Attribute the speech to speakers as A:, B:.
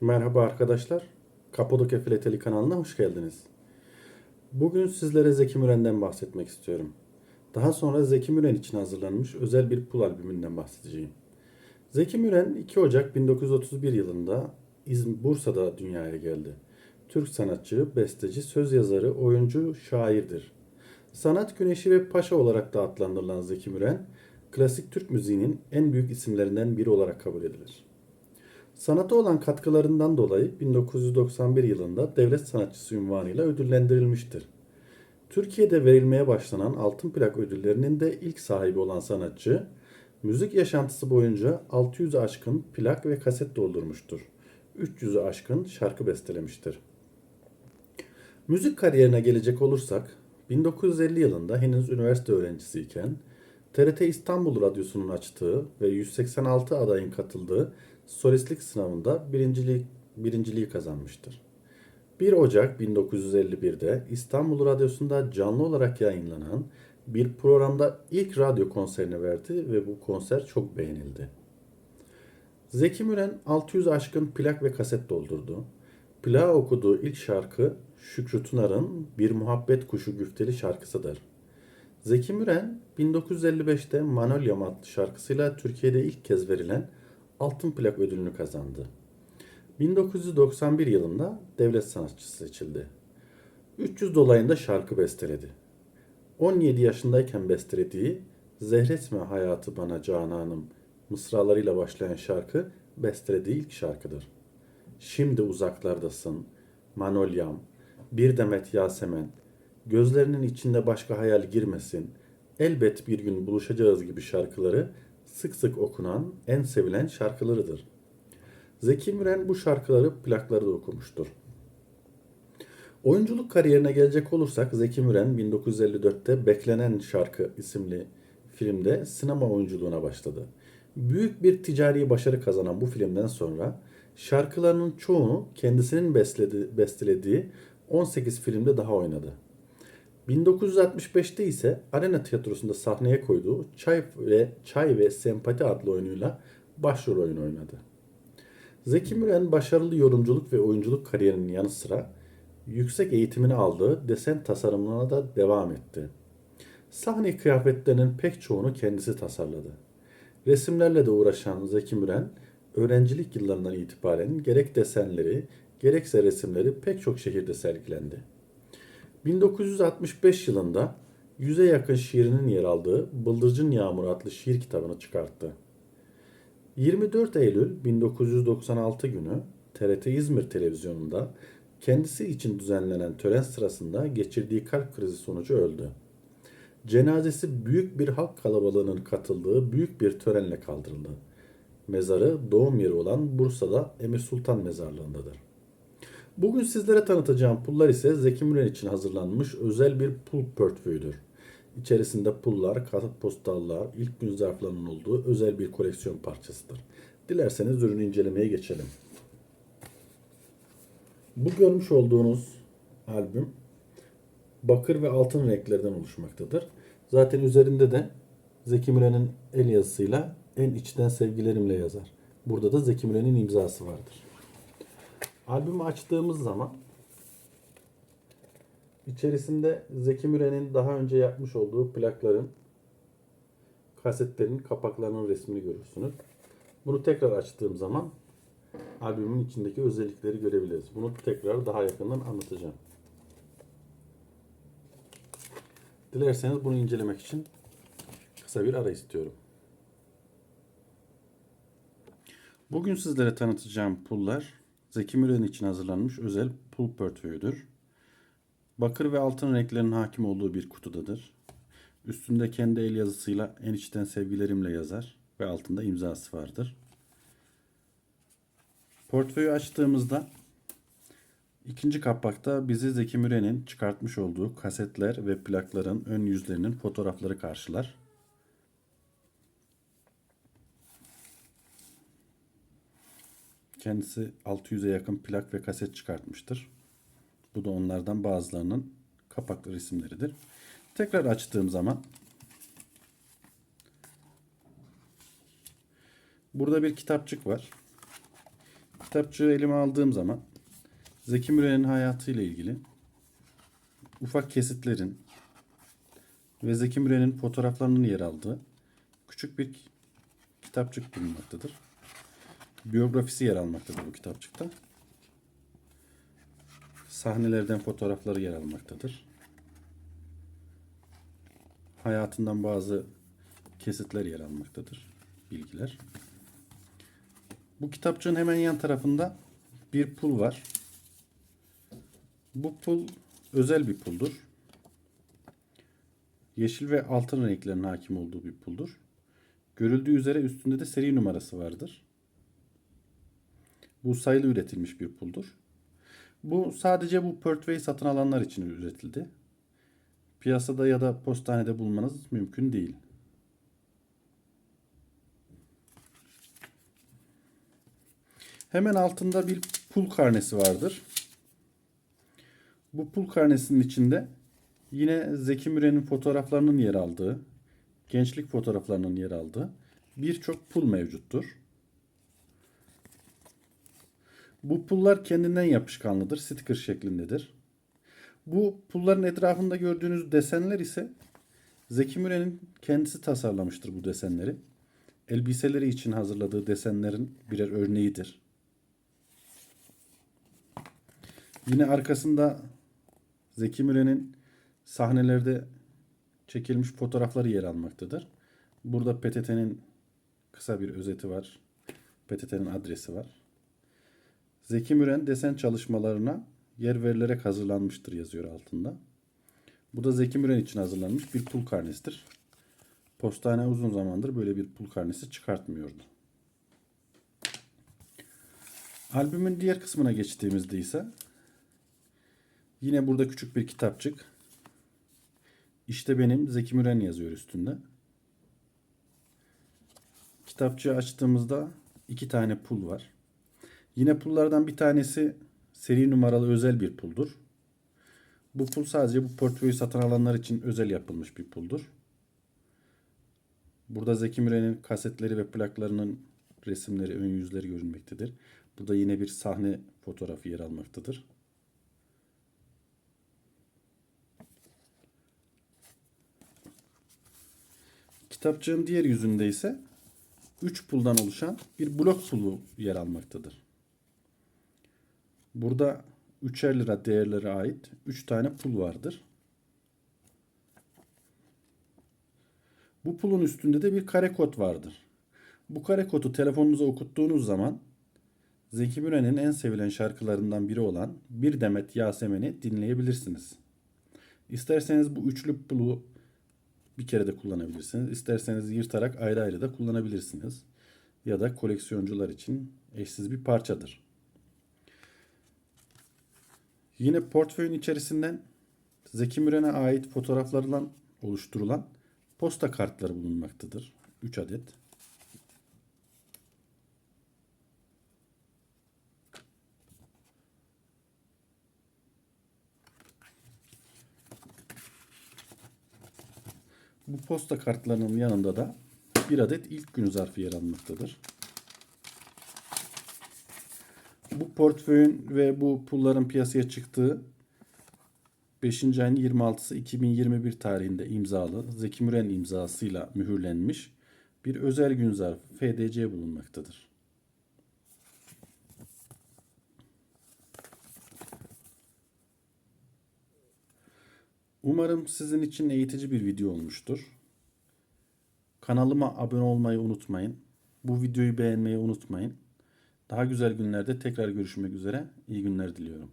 A: Merhaba arkadaşlar. Kapadokya Filateli kanalına hoş geldiniz. Bugün sizlere Zeki Müren'den bahsetmek istiyorum. Daha sonra Zeki Müren için hazırlanmış özel bir pul albümünden bahsedeceğim. Zeki Müren 2 Ocak 1931 yılında İzmir, Bursa'da dünyaya geldi. Türk sanatçı, besteci, söz yazarı, oyuncu, şairdir. Sanat güneşi ve paşa olarak da adlandırılan Zeki Müren, klasik Türk müziğinin en büyük isimlerinden biri olarak kabul edilir. Sanata olan katkılarından dolayı 1991 yılında devlet sanatçısı unvanıyla ödüllendirilmiştir. Türkiye'de verilmeye başlanan altın plak ödüllerinin de ilk sahibi olan sanatçı, müzik yaşantısı boyunca 600'ü aşkın plak ve kaset doldurmuştur. 300'ü aşkın şarkı bestelemiştir. Müzik kariyerine gelecek olursak, 1950 yılında henüz üniversite öğrencisiyken TRT İstanbul Radyosu'nun açtığı ve 186 adayın katıldığı solistlik sınavında birinciliği, birinciliği kazanmıştır. 1 Ocak 1951'de İstanbul Radyosu'nda canlı olarak yayınlanan bir programda ilk radyo konserini verdi ve bu konser çok beğenildi. Zeki Müren 600 aşkın plak ve kaset doldurdu. Plağı okuduğu ilk şarkı Şükrü Tunar'ın Bir Muhabbet Kuşu Güfteli şarkısıdır. Zeki Müren 1955'te Manolyam adlı şarkısıyla Türkiye'de ilk kez verilen altın plak ödülünü kazandı. 1991 yılında devlet sanatçısı seçildi. 300 dolayında şarkı besteledi. 17 yaşındayken bestelediği Zehretme Hayatı Bana Cananım mısralarıyla başlayan şarkı bestelediği ilk şarkıdır. Şimdi uzaklardasın, Manolyam, bir demet Yasemen, gözlerinin içinde başka hayal girmesin, elbet bir gün buluşacağız gibi şarkıları sık sık okunan, en sevilen şarkılarıdır. Zeki Müren bu şarkıları plakları da okumuştur. Oyunculuk kariyerine gelecek olursak Zeki Müren 1954'te Beklenen Şarkı isimli filmde sinema oyunculuğuna başladı. Büyük bir ticari başarı kazanan bu filmden sonra şarkılarının çoğunu kendisinin besledi, bestelediği 18 filmde daha oynadı. 1965'te ise Arena Tiyatrosu'nda sahneye koyduğu Çay ve Çay ve Sempati adlı oyunuyla başrol oyunu oynadı. Zeki Müren başarılı yorumculuk ve oyunculuk kariyerinin yanı sıra yüksek eğitimini aldığı desen tasarımına da devam etti. Sahne kıyafetlerinin pek çoğunu kendisi tasarladı. Resimlerle de uğraşan Zeki Müren, öğrencilik yıllarından itibaren gerek desenleri, gerekse resimleri pek çok şehirde sergilendi. 1965 yılında yüze yakın şiirinin yer aldığı Bıldırcın Yağmur adlı şiir kitabını çıkarttı. 24 Eylül 1996 günü TRT İzmir televizyonunda kendisi için düzenlenen tören sırasında geçirdiği kalp krizi sonucu öldü. Cenazesi büyük bir halk kalabalığının katıldığı büyük bir törenle kaldırıldı. Mezarı doğum yeri olan Bursa'da Emir Sultan Mezarlığı'ndadır. Bugün sizlere tanıtacağım pullar ise Zeki Müren için hazırlanmış özel bir pul portföyüdür. İçerisinde pullar, kartpostallar, ilk gün zarflarının olduğu özel bir koleksiyon parçasıdır. Dilerseniz ürünü incelemeye geçelim. Bu görmüş olduğunuz albüm bakır ve altın renklerden oluşmaktadır. Zaten üzerinde de Zeki Müren'in el yazısıyla en içten sevgilerimle yazar. Burada da Zeki Müren'in imzası vardır. Albümü açtığımız zaman içerisinde Zeki Müren'in daha önce yapmış olduğu plakların, kasetlerin kapaklarının resmini görürsünüz. Bunu tekrar açtığım zaman albümün içindeki özellikleri görebiliriz. Bunu tekrar daha yakından anlatacağım. Dilerseniz bunu incelemek için kısa bir ara istiyorum. Bugün sizlere tanıtacağım pullar Zeki Müren için hazırlanmış özel pul portföyüdür. Bakır ve altın renklerin hakim olduğu bir kutudadır. Üstünde kendi el yazısıyla en içten sevgilerimle yazar ve altında imzası vardır. Portföyü açtığımızda ikinci kapakta bizi Zeki Müren'in çıkartmış olduğu kasetler ve plakların ön yüzlerinin fotoğrafları karşılar. Kendisi 600'e yakın plak ve kaset çıkartmıştır. Bu da onlardan bazılarının kapaklı resimleridir. Tekrar açtığım zaman burada bir kitapçık var. kitapçığı elime aldığım zaman Zeki Müren'in hayatıyla ilgili ufak kesitlerin ve Zeki Müren'in fotoğraflarının yer aldığı küçük bir kitapçık bulunmaktadır. Biyografisi yer almaktadır bu kitapçıkta. Sahnelerden fotoğrafları yer almaktadır. Hayatından bazı kesitler yer almaktadır. Bilgiler. Bu kitapçığın hemen yan tarafında bir pul var. Bu pul özel bir puldur. Yeşil ve altın renklerin hakim olduğu bir puldur. Görüldüğü üzere üstünde de seri numarası vardır. Bu sayılı üretilmiş bir puldur. Bu sadece bu Pertwee satın alanlar için üretildi. Piyasada ya da postanede bulmanız mümkün değil. Hemen altında bir pul karnesi vardır. Bu pul karnesinin içinde yine Zeki Müren'in fotoğraflarının yer aldığı, gençlik fotoğraflarının yer aldığı birçok pul mevcuttur. Bu pullar kendinden yapışkanlıdır, sticker şeklindedir. Bu pulların etrafında gördüğünüz desenler ise Zeki Müren'in kendisi tasarlamıştır bu desenleri. Elbiseleri için hazırladığı desenlerin birer örneğidir. Yine arkasında Zeki Müren'in sahnelerde çekilmiş fotoğrafları yer almaktadır. Burada PTT'nin kısa bir özeti var. PTT'nin adresi var. Zeki Müren desen çalışmalarına yer verilerek hazırlanmıştır yazıyor altında. Bu da Zeki Müren için hazırlanmış bir pul karnesidir. Postane uzun zamandır böyle bir pul karnesi çıkartmıyordu. Albümün diğer kısmına geçtiğimizde ise yine burada küçük bir kitapçık. İşte benim Zeki Müren yazıyor üstünde. Kitapçığı açtığımızda iki tane pul var. Yine pullardan bir tanesi seri numaralı özel bir puldur. Bu pul sadece bu portföyü satın alanlar için özel yapılmış bir puldur. Burada Zeki Müren'in kasetleri ve plaklarının resimleri, ön yüzleri görünmektedir. Burada yine bir sahne fotoğrafı yer almaktadır. Kitapçığın diğer yüzünde ise 3 puldan oluşan bir blok pulu yer almaktadır. Burada 3'er lira değerlere ait 3 tane pul vardır. Bu pulun üstünde de bir kare kod vardır. Bu kare kodu telefonunuza okuttuğunuz zaman Zeki Müren'in en sevilen şarkılarından biri olan Bir Demet Yasemen'i dinleyebilirsiniz. İsterseniz bu üçlü pulu bir kere de kullanabilirsiniz. İsterseniz yırtarak ayrı ayrı da kullanabilirsiniz. Ya da koleksiyoncular için eşsiz bir parçadır. Yine portföyün içerisinden Zeki Müren'e ait fotoğraflarla oluşturulan posta kartları bulunmaktadır. 3 adet. Bu posta kartlarının yanında da bir adet ilk gün zarfı yer almaktadır. Bu portföyün ve bu pulların piyasaya çıktığı 5. ayın 26'sı 2021 tarihinde imzalı Zeki Müren imzasıyla mühürlenmiş bir özel gün zarfı FDC bulunmaktadır. Umarım sizin için eğitici bir video olmuştur. Kanalıma abone olmayı unutmayın. Bu videoyu beğenmeyi unutmayın. Daha güzel günlerde tekrar görüşmek üzere. İyi günler diliyorum.